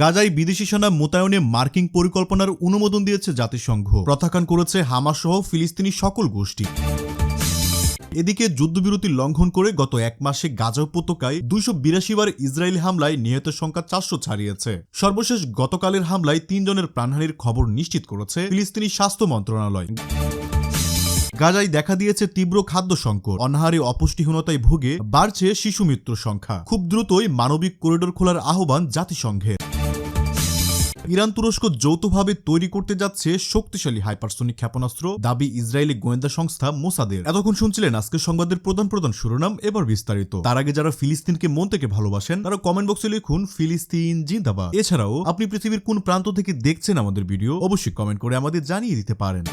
গাজায় বিদেশি সেনা মোতায়েনে মার্কিং পরিকল্পনার অনুমোদন দিয়েছে জাতিসংঘ। প্রত্যাখ্যান করেছে হামাস সহ ফিলিস্তিনি সকল গোষ্ঠী। এদিকে যুদ্ধবিরতি লঙ্ঘন করে গত এক মাসে গাজা উপত্যকায় দুইশো বিরাশি বার ইসরায়েলি হামলায় নিহতের সংখ্যা চারশো ছাড়িয়েছে। সর্বশেষ গতকালের হামলায় তিনজনের প্রাণহানির খবর নিশ্চিত করেছে ফিলিস্তিনি স্বাস্থ্য মন্ত্রণালয়। গাজায় দেখা দিয়েছে তীব্র খাদ্য সংকট। অনাহারে অপুষ্টিহীনতায় ভুগে বাড়ছে শিশু মৃত্যুর সংখ্যা। খুব দ্রুতই মানবিক করিডোর খোলার আহ্বান জাতিসংঘের। ইরান তুরস্ক যৌথভাবে তৈরি করতে যাচ্ছে শক্তিশালী হাইপারসোনিক ক্ষেপণাস্ত্র, দাবি ইসরায়েলি গোয়েন্দা সংস্থা মোসাদের। এতক্ষণ শুনছিলেন আজকের সংবাদের প্রধান প্রধান শিরোনাম, এবার বিস্তারিত। তার আগে যারা ফিলিস্তিনকে মন থেকে ভালোবাসেন, তারা কমেন্ট বক্সে লিখুন, ফিলিস্তিন জিন্দাবাদ এছাড়াও, আপনি পৃথিবীর কোন প্রান্ত থেকে দেখছেন আমাদের ভিডিও অবশ্যই কমেন্ট করে আমাদের জানিয়ে দিতে পারেন।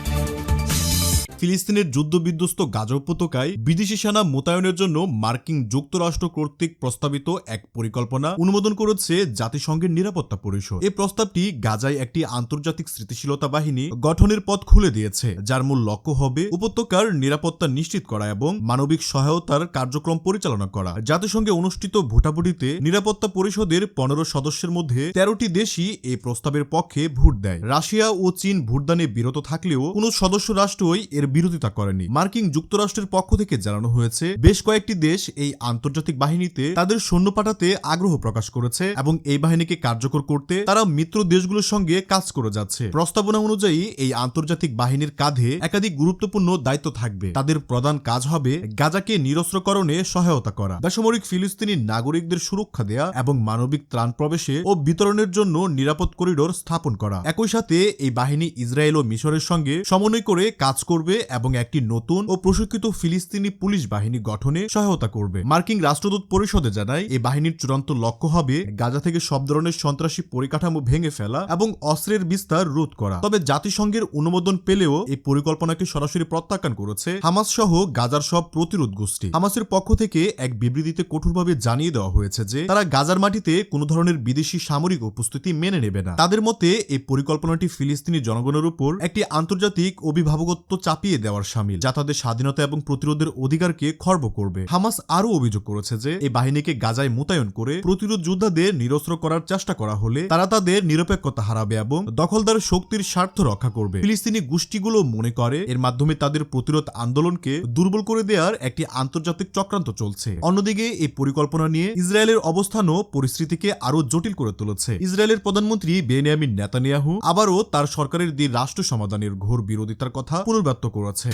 ফিলিস্তিনের যুদ্ধবিধ্বস্ত গাজা উপত্যকায় বিদেশি সেনা মোতায়েনের জন্য মার্কিন যুক্তরাষ্ট্র কর্তৃক প্রস্তাবিত এক পরিকল্পনা অনুমোদন করেছে জাতিসংঘের নিরাপত্তা পরিষদ। এই প্রস্তাবটি গাজায় একটি আন্তর্জাতিক স্থিতিশীলতা বাহিনী গঠনের পথ খুলে দিয়েছে, যার মূল লক্ষ্য হবে উপত্যকার নিরাপত্তা নিশ্চিত করা এবং মানবিক সহায়তার কার্যক্রম পরিচালনা করা। জাতিসংঘে অনুষ্ঠিত ভোটাভুটিতে নিরাপত্তা পরিষদের পনেরো সদস্যের মধ্যে তেরোটি দেশই এই প্রস্তাবের পক্ষে ভোট দেয়। রাশিয়া ও চীন ভোটদানে বিরত থাকলেও কোনো সদস্য রাষ্ট্রই এর বিরোধিতা করেনি। মার্কিন যুক্তরাষ্ট্রের পক্ষ থেকে জানানো হয়েছে, বেশ কয়েকটি দেশ এই আন্তর্জাতিক বাহিনীতে তাদের সৈন্য পাঠাতে আগ্রহ প্রকাশ করেছে এবং এই বাহিনীকে কার্যকর করতে তারা মিত্র দেশগুলোর সঙ্গে কাজ করে যাচ্ছে। প্রস্তাবনা অনুযায়ী এই আন্তর্জাতিক বাহিনীর কাঁধে একাধিক গুরুত্বপূর্ণ দায়িত্ব থাকবে। তাদের প্রধান কাজ হবে গাজাকে নিরস্ত্রকরণে সহায়তা করা, বেসামরিক ফিলিস্তিনি নাগরিকদের সুরক্ষা দেয়া এবং মানবিক ত্রাণ প্রবেশে ও বিতরণের জন্য নিরাপদ করিডোর স্থাপন করা। একই সাথে এই বাহিনী ইসরায়েল ও মিশরের সঙ্গে সমন্বয় করে কাজ করবে এবং একটি নতুন ও প্রশিক্ষিত ফিলিস্তিনি পুলিশ বাহিনী গঠনে সহায়তা করবে। মার্কিন রাষ্ট্রদূত পরিষদে জানায় এই বাহিনীর চূড়ান্ত লক্ষ্য হবে গাজা থেকে সব ধরনের সন্ত্রাসী পরিকাঠামো ভেঙে ফেলা এবং অস্ত্রের বিস্তার রোধ করা। তবে জাতিসংঘের অনুমোদন পেলেও এই পরিকল্পনাকে সরাসরি প্রত্যাখ্যান করেছে হামাস সহ গাজার সব প্রতিরোধ গোষ্ঠী। হামাসের পক্ষ থেকে এক বিবৃতিতে কঠোরভাবে জানিয়ে দেওয়া হয়েছে যে, তারা গাজার মাটিতে কোনো ধরনের বিদেশি সামরিক উপস্থিতি মেনে নেবে না। তাদের মতে এই পরিকল্পনাটি ফিলিস্তিনি জনগণের উপর একটি আন্তর্জাতিক অভিভাবকত্ব চাপিয়ে দেওয়ার সামিল, যা তাদের স্বাধীনতা এবং প্রতিরোধের অধিকারকে খর্ব করবে। হামাস আরও অভিযোগ করেছে যে এই বাহিনীকে গাজায় মোতায়েন করে প্রতিরোধ যোদ্ধাদের নিরস্ত্র করার চেষ্টা করা হলে তারা তাদের নিরপেক্ষতা হারাবে এবং দখলদার শক্তির স্বার্থ রক্ষা করবে। ফিলিস্তিনি গোষ্ঠীগুলো মনে করে, এর মাধ্যমে তাদের প্রতিরোধ আন্দোলনকে দুর্বল করে দেওয়ার একটি আন্তর্জাতিক চক্রান্ত চলছে। অন্যদিকে এই পরিকল্পনা নিয়ে ইসরায়েলের অবস্থানও পরিস্থিতিকে আরও জটিল করে তুলেছে। ইসরায়েলের প্রধানমন্ত্রী বেনিয়ামিন নেতানিয়াহু আবারও তার সরকারের দিয়ে রাষ্ট্র সমাধানের ঘোর বিরোধিতার কথা পুনর্ব্যক্ত করেছে।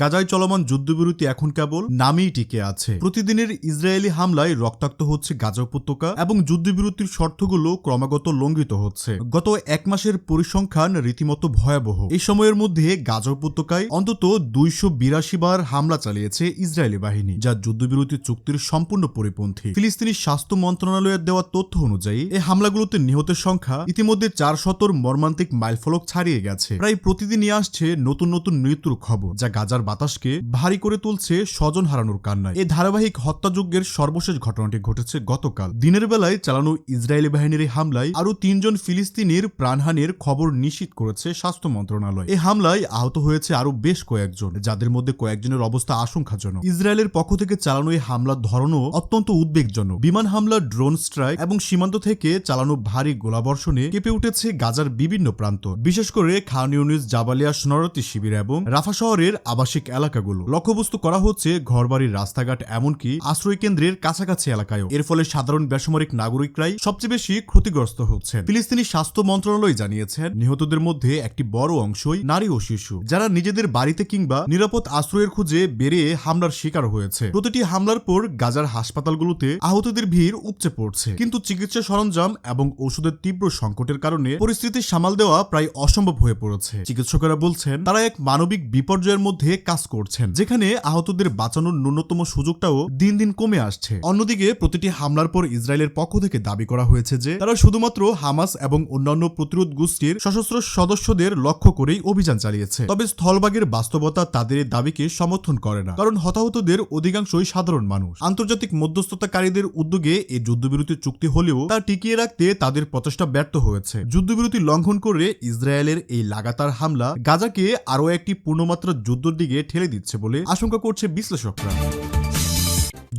গাজায় চলমান যুদ্ধবিরতি এখন কেবল নামেই টিকে আছে। প্রতিদিনের ইসরায়েলি হামলায় রক্তাক্ত হচ্ছে গাজা উপত্যকা এবং যুদ্ধবিরতির শর্তগুলো ক্রমাগত লঙ্ঘিত হচ্ছে। গত এক মাসের পরিসংখ্যান রীতিমতো ভয়াবহ। এই সময়ের মধ্যে গাজা উপত্যকায় অন্তত দুইশো বিরাশি বার হামলা চালিয়েছে ইসরায়েলি বাহিনী, যা যুদ্ধবিরতি চুক্তির সম্পূর্ণ পরিপন্থী। ফিলিস্তিনি স্বাস্থ্য মন্ত্রণালয়ের দেওয়া তথ্য অনুযায়ী এই হামলাগুলোতে নিহতের সংখ্যা ইতিমধ্যে চার শতর মর্মান্তিক মাইলফলক ছাড়িয়ে গেছে। প্রায় প্রতিদিনই আসছে নতুন নতুন মৃত্যুর খবর, যা গাজার বাতাসকে ভারী করে তুলছে স্বজন হারানোর কান্নায়। এই ধারাবাহিক হত্যাযজ্ঞের সর্বশেষ ঘটনাটি ঘটেছে গতকাল। দিনের বেলায় চালানো ইসরায়েলি বাহিনীর এই হামলায় আরও তিনজন ফিলিস্তিনির প্রাণহানির খবর নিশ্চিত করেছে স্বাস্থ্য মন্ত্রণালয়। এই হামলায় আহত হয়েছে আরও বেশ কয়েকজন, যাদের মধ্যে কয়েকজনের অবস্থা আশঙ্কাজনক। ইসরায়েলের পক্ষ থেকে চালানো এই হামলার ধরনও অত্যন্ত উদ্বেগজনক। বিমান হামলা ড্রোন স্ট্রাইক এবং সীমান্ত থেকে চালানো ভারী গোলাবর্ষণে কেঁপে উঠেছে গাজার বিভিন্ন প্রান্ত। বিশেষ করে খান ইউনিস জাবালিয়া সোনারতি শিবির এবং রাফা শহরের আবাসিক এলাকাগুলো। লক্ষ্যবস্তু করা হচ্ছে ঘরবাড়ির রাস্তাঘাট, এমনকি আশ্রয় কেন্দ্রের কাছাকাছি এলাকায়ও। এর ফলে সাধারণ বেসামরিক নাগরিকরাই সবচেয়ে বেশি ক্ষতিগ্রস্ত হচ্ছেন। ফিলিস্তিনি স্বাস্থ্য মন্ত্রণালয় জানিয়েছেন, নিহতদের মধ্যে একটি বড় অংশই নারী ও শিশু, যারা নিজেদের বাড়িতে কিংবা নিরাপদ আশ্রয়ের খুঁজে বেরিয়ে হামলার শিকার হয়েছে। প্রতিটি হামলার পর গাজার হাসপাতালগুলোতে আহতদের ভিড় উপচে পড়ছে। কিন্তু চিকিৎসা সরঞ্জাম এবং ওষুধের তীব্র সংকটের কারণে পরিস্থিতি সামাল দেওয়া প্রায় অসম্ভব হয়ে পড়েছে। চিকিৎসকেরা বলছেন, তারা এক মানবিক বিপর্যয়ের মধ্যে কাজ করছেন, যেখানে আহতদের বাঁচানোর ন্যূনতম সুযোগটাও দিন দিন কমে আসছে। অন্যদিকে প্রতিটি হামলার পর ইসরায়েলের পক্ষ থেকে দাবি করা হয়েছে যে, তারা শুধুমাত্র হামাস এবং অন্যান্য প্রতিরোধ গোষ্ঠীর সশস্ত্র সদস্যদের লক্ষ্য করেই অভিযান চালিয়েছে। তবে স্থলভাগের বাস্তবতা তাদের দাবিকে সমর্থন করে না, কারণ হতাহতদের অধিকাংশই সাধারণ মানুষ। আন্তর্জাতিক মধ্যস্থতাকারীদের উদ্যোগে এই যুদ্ধবিরতি চুক্তি হলেও তা টিকিয়ে রাখতে তাদের প্রচেষ্টা ব্যর্থ হয়েছে। যুদ্ধবিরতি লঙ্ঘন করে ইসরায়েলের এই লাগাতার হামলা গাজাকে আরও একটি পূর্ণমাত্রা যুদ্ধের দিকে ঠেলে দিচ্ছে বলে আশঙ্কা করছে বিশ্লেষকরা।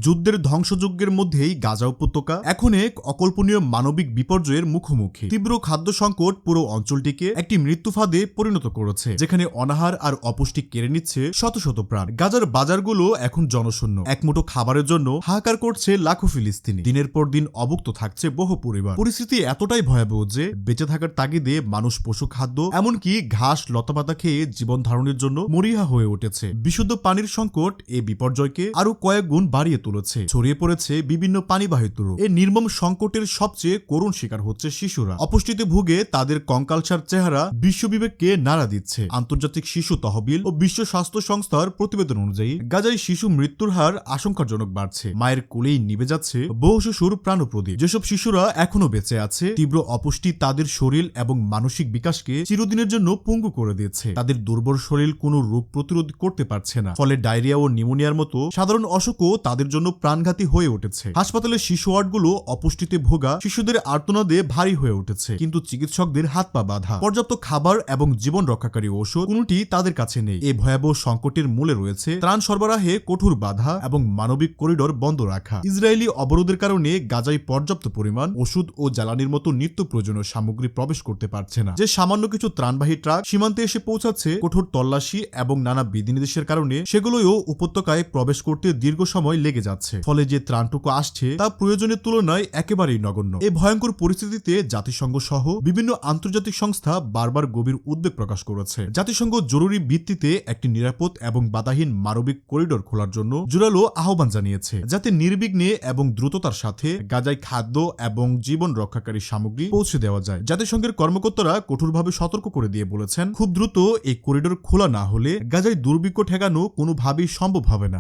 যুদ্ধের ধ্বংসযজ্ঞের মধ্যেই গাজা উপত্যকা, এখন এক অকল্পনীয় মানবিক বিপর্যয়ের মুখোমুখি। তীব্র খাদ্য সংকট পুরো অঞ্চলটিকে একটি মৃত্যু ফাঁদে পরিণত করেছে, যেখানে অনাহার আর অপুষ্টি কেড়ে নিচ্ছে শত শত প্রাণ। গাজার বাজারগুলো এখন জনশূন্য। এক মুঠো খাবারের জন্য হাহাকার করছে লাখো ফিলিস্তিনি। দিনের পর দিন অভুক্ত থাকছে বহু পরিবার। পরিস্থিতি এতটাই ভয়াবহ যে বেঁচে থাকার তাগিদে মানুষ পশু খাদ্য, এমনকি ঘাস, লতাপাতা খেয়ে জীবন ধারণের জন্য মরিয়া হয়ে উঠেছে। বিশুদ্ধ পানির সংকট এই বিপর্যয়কে আরও কয়েক গুণ বাড়িয়ে তুলেছে ছড়িয়ে পড়েছে বিভিন্ন পানিবাহিত রোগ। এই নির্মম সংকটের সবচেয়ে করুণ শিকার হচ্ছে শিশুরা। অপুষ্টিতে ভুগে তাদের কঙ্কালসার চেহারা বিশ্ববিবেককে নাড়া দিচ্ছে। আন্তর্জাতিক শিশু তহবিল ও বিশ্ব স্বাস্থ্য সংস্থার প্রতিবেদন অনুযায়ী, গাজায় শিশু মৃত্যুর হার আশঙ্কাজনক বাড়ছে। মায়ের কোলেই নিভে যাচ্ছে বহু শিশুর প্রাণপ্রদীপ। যেসব শিশুরা এখনও বেঁচে আছে, তীব্র অপুষ্টি তাদের শরীর এবং মানসিক বিকাশকে চিরদিনের জন্য পঙ্গু করে দিয়েছে তাদের দুর্বল শরীর কোনো রোগ প্রতিরোধ করতে পারছে না। ফলে ডায়রিয়া ও নিউমোনিয়ার মতো সাধারণ অসুখও তাদের জন্য প্রাণঘাতী হয়ে উঠেছে। হাসপাতালের শিশু ওয়ার্ডগুলো অপুষ্টিতে ভোগা, শিশুদের আর্তনাদে ভারী হয়ে উঠেছে। কিন্তু চিকিৎসকদের হাত পা বাধা, পর্যাপ্ত খাবার এবং জীবন রক্ষাকারী ঔষধ কোনটি তাদের কাছে নেই। এই ভয়াবহ সংকটের মূলে রয়েছে ত্রাণ সরবরাহে কঠোর বাধা এবং মানবিক করিডোর বন্ধ রাখা। ইসরায়েলি অবরোধের কারণে গাজায় পর্যাপ্ত পরিমাণ ওষুধ ও জ্বালানির মতো নিত্য প্রয়োজনীয় সামগ্রী প্রবেশ করতে পারছে না। যে সামান্য কিছু ত্রাণবাহী ট্রাক সীমান্তে এসে পৌঁছাচ্ছে, কঠোর তল্লাশি এবং নানা বিধিনির্দেশের কারণে সেগুলোও উপত্যকায় প্রবেশ করতে দীর্ঘ সময় লেগে যাচ্ছে। ফলে যে ত্রাণটুকু আসছে, তা প্রয়োজনের তুলনায় একেবারেই নগণ্য। এই ভয়ঙ্কর পরিস্থিতিতে জাতিসংঘ সহ বিভিন্ন আন্তর্জাতিক সংস্থা বারবার গভীর উদ্বেগ প্রকাশ করেছে। জাতিসংঘ জরুরি ভিত্তিতে একটি নিরাপদ এবং বাধাহীন মানবিক করিডোর খোলার জন্য জোরালো আহ্বান জানিয়েছে, যাতে নির্বিঘ্নে এবং দ্রুততার সাথে গাজায় খাদ্য এবং জীবন রক্ষাকারী সামগ্রী পৌঁছে দেওয়া যায়। জাতিসংঘের কর্মকর্তারা কঠোরভাবে সতর্ক করে দিয়ে বলেছেন, খুব দ্রুত এই করিডোর খোলা না হলে গাজায় দুর্ভিক্ষ ঠেকানো কোনোভাবেই সম্ভব হবে না।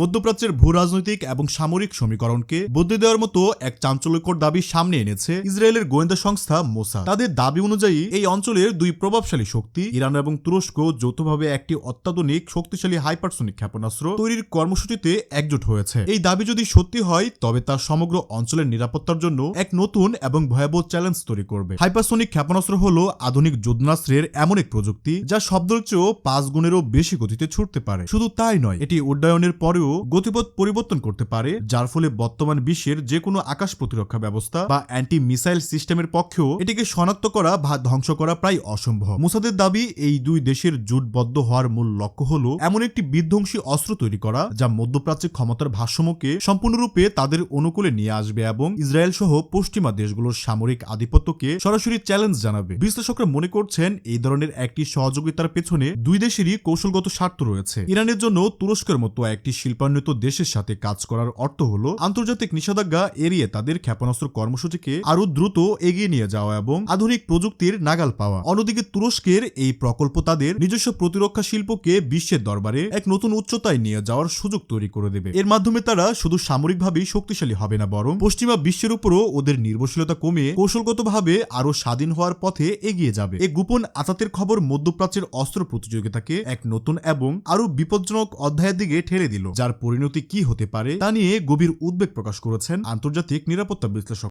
মধ্যপ্রাচ্যের ভূ রাজনৈতিক এবং সামরিক সমীকরণকে বদলে দেওয়ার মতো এক চাঞ্চল্যকর দাবি সামনে এনেছে ইসরায়েলের গোয়েন্দা সংস্থা মোসা। তাদের দাবি অনুযায়ী, এই অঞ্চলের দুই প্রভাবশালী শক্তি, ইরান এবং তুরস্ক, যৌথভাবে একটি অত্যাধুনিক, শক্তিশালী হাইপারসোনিক ক্ষেপণাস্ত্র তৈরির কর্মসূচিতে একজোট হয়েছে। এই দাবি যদি সত্যি হয়, তবে তা সমগ্র অঞ্চলের নিরাপত্তার জন্য এক নতুন এবং ভয়াবহ চ্যালেঞ্জ তৈরি করবে। হাইপারসোনিক ক্ষেপণাস্ত্র হল আধুনিক যুদ্ধনাস্ত্রের এমন এক প্রযুক্তি, যা শব্দের চেয়েও পাঁচ গুণেরও বেশি গতিতে ছুটতে পারে। শুধু তাই নয়, এটি উড্ডয়নের পরেও গতিপথ পরিবর্তন করতে পারে, যার ফলে বর্তমান বিশ্বের যে কোনো আকাশ প্রতিরক্ষা ব্যবস্থা বা অ্যান্টি মিসাইল সিস্টেমের পক্ষেও এটিকে শনাক্ত করা বা ধ্বংস করা প্রায় অসম্ভব। মুসাদের দাবি, এই দুই দেশের জোটবদ্ধ হওয়ার মূল লক্ষ্য হল এমন একটি বিধ্বংসী অস্ত্র তৈরি করা, যা মধ্যপ্রাচ্যে ক্ষমতার ভারসাম্যকে সম্পূর্ণরূপে তাদের অনুকূলে নিয়ে আসবে এবং ইসরায়েল সহ পশ্চিমা দেশগুলোর সামরিক আধিপত্যকে সরাসরি চ্যালেঞ্জ জানাবে। বিশ্লেষকরা মনে করছেন, এই ধরনের একটি সহযোগিতার পেছনে দুই দেশেরই কৌশলগত স্বার্থ রয়েছে। ইরানের জন্য তুরস্কের মতো একটি শিল্পান্বিত দেশের সাথে কাজ করার অর্থ হল, আন্তর্জাতিক নিষেধাজ্ঞা এড়িয়ে তাদের ক্ষেপণাস্ত্র কর্মসূচিকে আরও দ্রুত এগিয়ে নিয়ে যাওয়া এবং আধুনিক প্রযুক্তির নাগাল পাওয়া। অন্যদিকে তুরস্কের এই প্রকল্প তাদের নিজস্ব প্রতিরক্ষা শিল্পকে বিশ্বের দরবারে এক নতুন উচ্চতায় নিয়ে যাওয়ার সুযোগ তৈরি করে দেবে। এর মাধ্যমে তারা শুধু সামরিকভাবেই শক্তিশালী হবে না, বরং পশ্চিমা বিশ্বের উপরও ওদের নির্ভরশীলতা কমিয়ে কৌশলগতভাবে আরও স্বাধীন হওয়ার পথে এগিয়ে যাবে। এই গোপন আতাতের খবর মধ্যপ্রাচ্যের অস্ত্র প্রতিযোগিতাকে এক নতুন এবং আরও বিপজ্জনক অধ্যায়ের দিকে ঠেলে দিল। যার পরিণতি কি হতে পারে তা নিয়ে গভীর উদ্বেগ প্রকাশ করেছেন আন্তর্জাতিক নিরাপত্তা বিশ্লেষক।